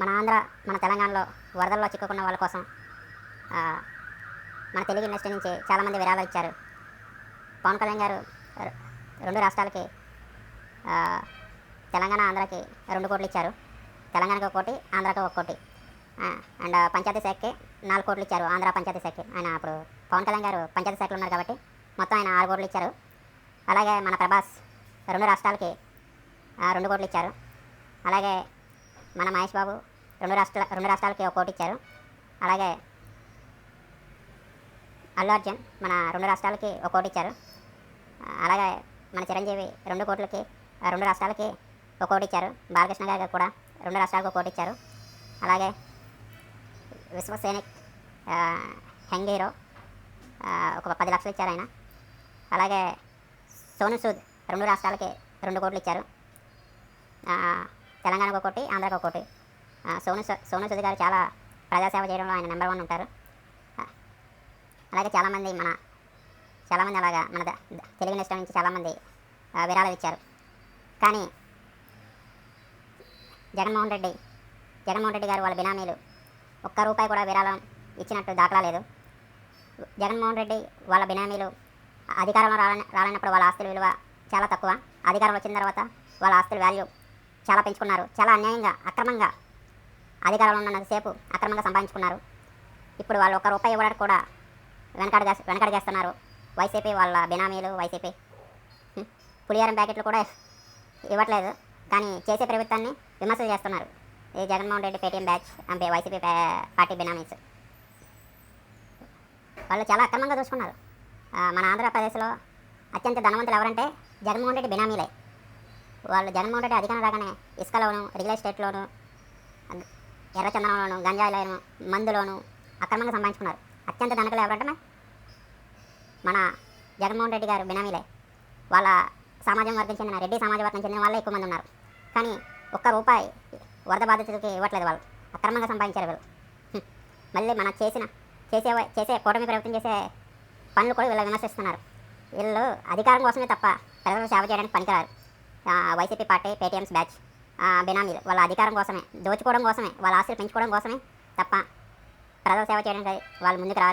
మన ఆంధ్ర మన తెలంగాణలో వరదల్లో చిక్కుకున్న వాళ్ళ కోసం మన తెలుగు ఇండస్ట్రీ నుంచి చాలామంది విరాళాలు ఇచ్చారు. పవన్ కళ్యాణ్ గారు రెండు రాష్ట్రాలకి తెలంగాణ ఆంధ్రాకి రెండు కోట్లు ఇచ్చారు. తెలంగాణకి ఒక కోటి ఆంధ్రాకి ఒక కోటి. అండ్ పంచాయతీ శాఖకి నాలుగు కోట్లు ఇచ్చారు ఆంధ్ర పంచాయతీ శాఖకి. ఆయన అప్పుడు పవన్ కళ్యాణ్ గారు పంచాయతీ శాఖలో ఉన్నారు కాబట్టి మొత్తం ఆయన ఆరు కోట్లు ఇచ్చారు. అలాగే మన ప్రభాస్ రెండు రాష్ట్రాలకి రెండు కోట్లు ఇచ్చారు. అలాగే మన మహేష్ బాబు రెండు రాష్ట్ర రెండు రాష్ట్రాలకి ఒక కోటి ఇచ్చారు. అలాగే అల్లు అర్జున్ మన రెండు రాష్ట్రాలకి ఒక కోటి ఇచ్చారు. అలాగే మన చిరంజీవి రెండు కోట్లకి రెండు రాష్ట్రాలకి ఒక కోటి ఇచ్చారు. బాలకృష్ణ గారికి కూడా రెండు రాష్ట్రాలకు ఒక కోటి ఇచ్చారు. అలాగే విశ్వసేనిక్ హెంగ్ హీరో ఒక పది లక్షలు ఇచ్చారు ఆయన. అలాగే సోను సూద్ రెండు రాష్ట్రాలకి రెండు కోట్లు ఇచ్చారు. తెలంగాణకు ఒక కోటి ఒకటి. ఒక కోటి సోను సోను సూద్ గారు చాలా ప్రజాసేవ చేయడంలో ఆయన నెంబర్ వన్ ఉంటారు. అలాగే చాలామంది మన చాలామంది అలాగా మన ద- తెలుగు ఇండస్ట్రీ నుంచి చాలామంది విరాళాలు ఇచ్చారు. కానీ జగన్మోహన్ రెడ్డి జగన్మోహన్ రెడ్డి గారు వాళ్ళ బినామీలు ఒక్క రూపాయి కూడా విరాళం ఇచ్చినట్టు దాఖలా లేదు. జగన్మోహన్ రెడ్డి వాళ్ళ బినామీలు అధికారంలో రాలని రాలన్నప్పుడు వాళ్ళ ఆస్తుల విలువ చాలా తక్కువ. అధికారం వచ్చిన తర్వాత వాళ్ళ ఆస్తుల వాల్యూ చాలా పెంచుకున్నారు. చాలా అన్యాయంగా అక్రమంగా అధికారంలో ఉన్నంతసేపు అక్రమంగా సంపాదించుకున్నారు. ఇప్పుడు వాళ్ళు ఒక్క రూపాయి ఇవ్వడానికి కూడా వెనకడ వెనకడ చేస్తున్నారు. వైసీపీ వాళ్ళ బినామీలు వైసీపీ. పులిహారం ప్యాకెట్లు కూడా ఇవ్వట్లేదు. కానీ చేసే ప్రభుత్వాన్ని విమర్శలు చేస్తున్నారు. ఈ జగన్మోహన్ రెడ్డి పేటీఎం బ్యాచ్ అంటే వైసీపీ పార్టీ బినామీస్. వాళ్ళు చాలా అక్రమంగా చూసుకున్నారు. మన ఆంధ్రప్రదేశ్లో అత్యంత ధనవంతులు ఎవరంటే జగన్మోహన్ రెడ్డి బినామీలే. వాళ్ళు జగన్మోహన్ రెడ్డి అధికారం రాగానే ఇసుకలోను రియల్ ఎస్టేట్లోను ఎర్రచందనంలోను గంజాయిలోను మందులోను అక్రమంగా సంపాదించుకున్నారు. అత్యంత ధనికులు ఎవరంటే మన జగన్మోహన్ రెడ్డి గారు బినామీలే. వాళ్ళ సమాజం వర్గం చెందిన రెడ్డి సమాజ వర్గం చెందిన వాళ్ళే ఎక్కువ మంది ఉన్నారు. కానీ ఒక్క రూపాయి వరద బాధితులకి ఇవ్వట్లేదు వాళ్ళు. అక్రమంగా సంపాదించారు వీళ్ళు. మళ్ళీ మన చేసిన చేసే చేసే కూటమి ప్రభుత్వం చేసే పనులు కూడా వీళ్ళు విమర్శిస్తున్నారు. వీళ్ళు అధికారం కోసమే తప్ప ప్రజలకు సేవ చేయడానికి పనికిరారు. వైసీపీ పార్టీ పేటీఎంస్ బ్యాచ్ బినామీలు. వాళ్ళ అధికారం కోసమే దోచుకోవడం కోసమే వాళ్ళ ఆస్తులు పెంచుకోవడం కోసమే తప్ప ప్రజల సేవ చేయడం వాళ్ళు ముందుకు రారు.